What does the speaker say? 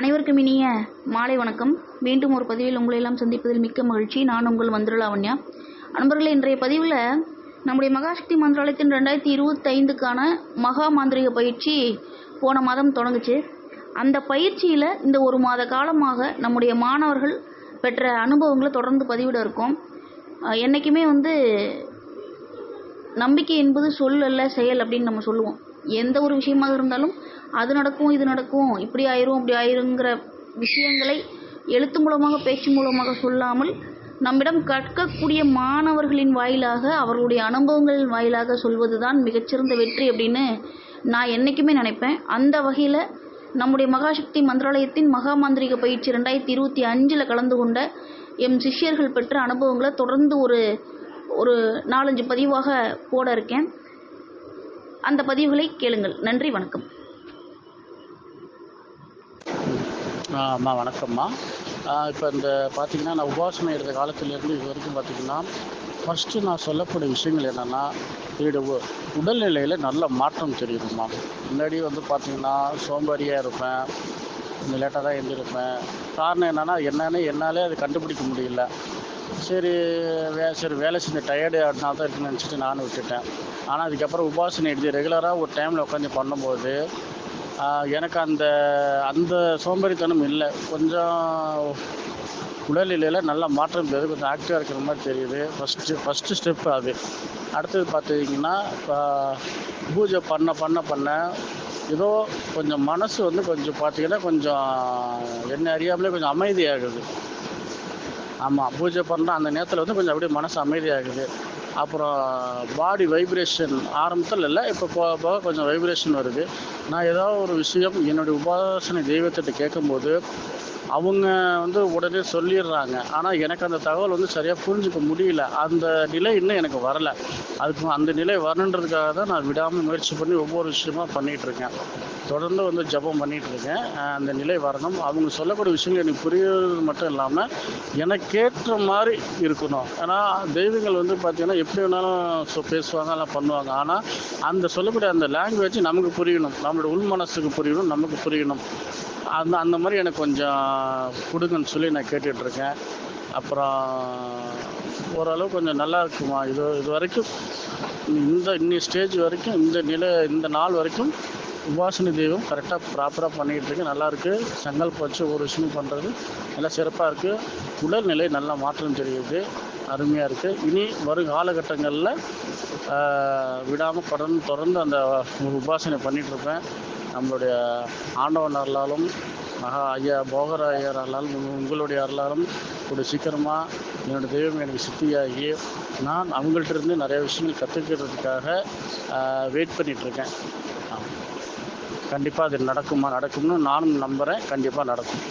அனைவருக்கும் இனிய மாலை வணக்கம். மீண்டும் ஒரு பதிவில் உங்களை எல்லாம் சந்திப்பதில் மிக்க மகிழ்ச்சி. நான் உங்கள் மந்திரலாவண்யா அன்பர்களே இன்றைய பதிவில் நம்முடைய மகாசக்தி மந்திராலயத்தின் ரெண்டாயிரத்தி இருபத்தைந்துக்கான மகா மாந்திரிக பயிற்சி போன மாதம் தொடங்குச்சு. அந்த பயிற்சியில் இந்த ஒரு மாத காலமாக நம்முடைய மாணவர்கள் பெற்ற அனுபவங்களை தொடர்ந்து பதிவிட இருக்கோம். என்றைக்குமே என்னைக்குமே வந்து நம்பிக்கை என்பது சொல் அல்ல செயல் அப்படின்னு நம்ம சொல்லுவோம். எந்த ஒரு விஷயமாக இருந்தாலும் அது நடக்கும் இது நடக்கும் இப்படி ஆயிரும் அப்படி ஆயிருங்கிற விஷயங்களை எழுத்து மூலமாக பேச்சு மூலமாக சொல்லாமல் நம்மிடம் கற்கக்கூடிய மாணவர்களின் வாயிலாக அவர்களுடைய அனுபவங்களின் வாயிலாக சொல்வது தான் மிகச்சிறந்த வெற்றி அப்படின்னு நான் என்றைக்குமே நினைப்பேன். அந்த வகையில் நம்முடைய மகாசக்தி மந்திராலயத்தின் மகா மாந்திரிக பயிற்சி ரெண்டாயிரத்தி இருபத்தி அஞ்சில் கலந்து கொண்ட எம் சிஷ்யர்கள் பெற்ற அனுபவங்களை தொடர்ந்து ஒரு ஒரு நாலஞ்சு பதிவாக போட இருக்கேன். அந்த பதிவுகளை கேளுங்கள். நன்றி வணக்கம். ஆ, அம்மா வணக்கம்மா. இப்போ இந்த பார்த்தீங்கன்னா நான் உபாசனை எடுத்த காலத்துலேருந்து இது வரைக்கும் பார்த்தீங்கன்னா ஃபஸ்ட்டு நான் சொல்லக்கூடிய விஷயங்கள் என்னென்னா என்னுடைய உ- உடல்நிலையில் நல்ல மாற்றம் தெரியுதும்மா. முன்னாடி வந்து பார்த்தீங்கன்னா சோம்பேறியாக இருப்பேன் கொஞ்சம் லேட்டாக தான் எழுந்திருப்பேன். காரணம் என்னென்னா என்னன்னு என்னாலே அது கண்டுபிடிக்க முடியல. சரி வே சரி வேலை செஞ்ச டயர்டு அதனால தான் இருக்குன்னு நினச்சிட்டு நானும் விட்டுட்டேன். ஆனால் அதுக்கப்புறம் உபாசனை எடுத்து ரெகுலராக ஒரு டைமில் உட்காந்து பண்ணும்போது எனக்கு அந்த அந்த சோம்பேறித்தனம் இல்லை. கொஞ்சம் உடல்நிலையில் நல்ல மாற்றம் தெரியுது கொஞ்சம் ஆக்டிவாக இருக்கிற மாதிரி தெரியுது. ஃபஸ்ட்டு ஃபஸ்ட்டு ஸ்டெப் அது. அடுத்தது பார்த்தீங்கன்னா இப்போ பூஜை பண்ண பண்ண பண்ண ஏதோ கொஞ்சம் மனசு வந்து கொஞ்சம் பார்த்தீங்கன்னா கொஞ்சம் என்ன அறியாமலே கொஞ்சம் அமைதியாகுது. ஆமாம் பூஜை பண்ணுற அந்த நேரத்தில் வந்து கொஞ்சம் அப்படியே மனசு அமைதியாகுது. அப்புறம் பாடி வைப்ரேஷன் ஆரம்பத்தில் இல்லை இப்போ போக போக கொஞ்சம் வைப்ரேஷன் வருது. நான் ஏதாவது ஒரு விஷயம் என்னுடைய உபாசனை தெய்வத்திட்ட கேட்கும்போது அவங்க வந்து உடனே சொல்லிடுறாங்க. ஆனால் எனக்கு அந்த தகவல் வந்து சரியாக புரிஞ்சுக்க முடியல. அந்த நிலை இன்னும் எனக்கு வரலை. அதுக்கு அந்த நிலை வரணுன்றதுக்காக தான் நான் விடாமல் முயற்சி பண்ணி ஒவ்வொரு விஷயமா பண்ணிகிட்டு இருக்கேன். தொடர்ந்து வந்து ஜெபம் பண்ணிகிட்டு இருக்கேன். அந்த நிலை வரணும். அவங்க சொல்லக்கூடிய விஷயங்கள் எனக்கு புரியுறது மட்டும் இல்லாமல் எனக்கேற்ற மாதிரி இருக்கணும். ஏன்னா தெய்வங்கள் வந்து பார்த்திங்கன்னா எப்படி வேணாலும் சொ- பேசுவாங்க எல்லாம் பண்ணுவாங்க. ஆனால் அந்த சொல்லக்கூடிய அந்த லாங்குவேஜ் நமக்கு புரியணும். நம்மளோட உள் மனசுக்கு புரியணும் நமக்கு புரியணும். அந்த அந்த மாதிரி எனக்கு கொஞ்சம் கொடுங்கன்னு சொல்லி நான் கேட்டுட்ருக்கேன். அப்புறம் ஓரளவு கொஞ்சம் நல்லா இருக்குமா? இது இது வரைக்கும் இந்த இன்னி ஸ்டேஜ் வரைக்கும் இந்த நிலை இந்த நாள் வரைக்கும் உபாசனை தெய்வம் கரெக்டாக ப்ராப்பராக பண்ணிகிட்டு இருக்கு நல்லா சங்கல்பம் வச்சு ஒரு விஷயம் பண்ணுறது நல்லா சிறப்பாக இருக்குது உடல்நிலை நல்லா மாற்றம் தெரியுது. அருமையாக இருக்குது இனி வரும் காலகட்டங்களில் விடாமல் தொடர்ந்து தொடர்ந்து அந்த உபாசனை பண்ணிகிட்ருப்பேன். இருப்பேன் நம்மளுடைய ஆண்டவன் அருளாலும் மகா ஐயா போகர ஐயர் அருளாலும் உங்களுடைய அருளாலும் ஒரு சீக்கிரமாக என்னோட தெய்வம் எனக்கு சித்தியாகி நான் அவங்கள்ட்ட இருந்து நிறைய விஷயங்கள் கற்றுக்கிறதுக்காக வெயிட் பண்ணிகிட்ருக்கேன் கண்டிப்பாக அது நடக்குமா நடக்கும்னு நானும் நம்புகிறேன் கண்டிப்பாக நடக்கும்.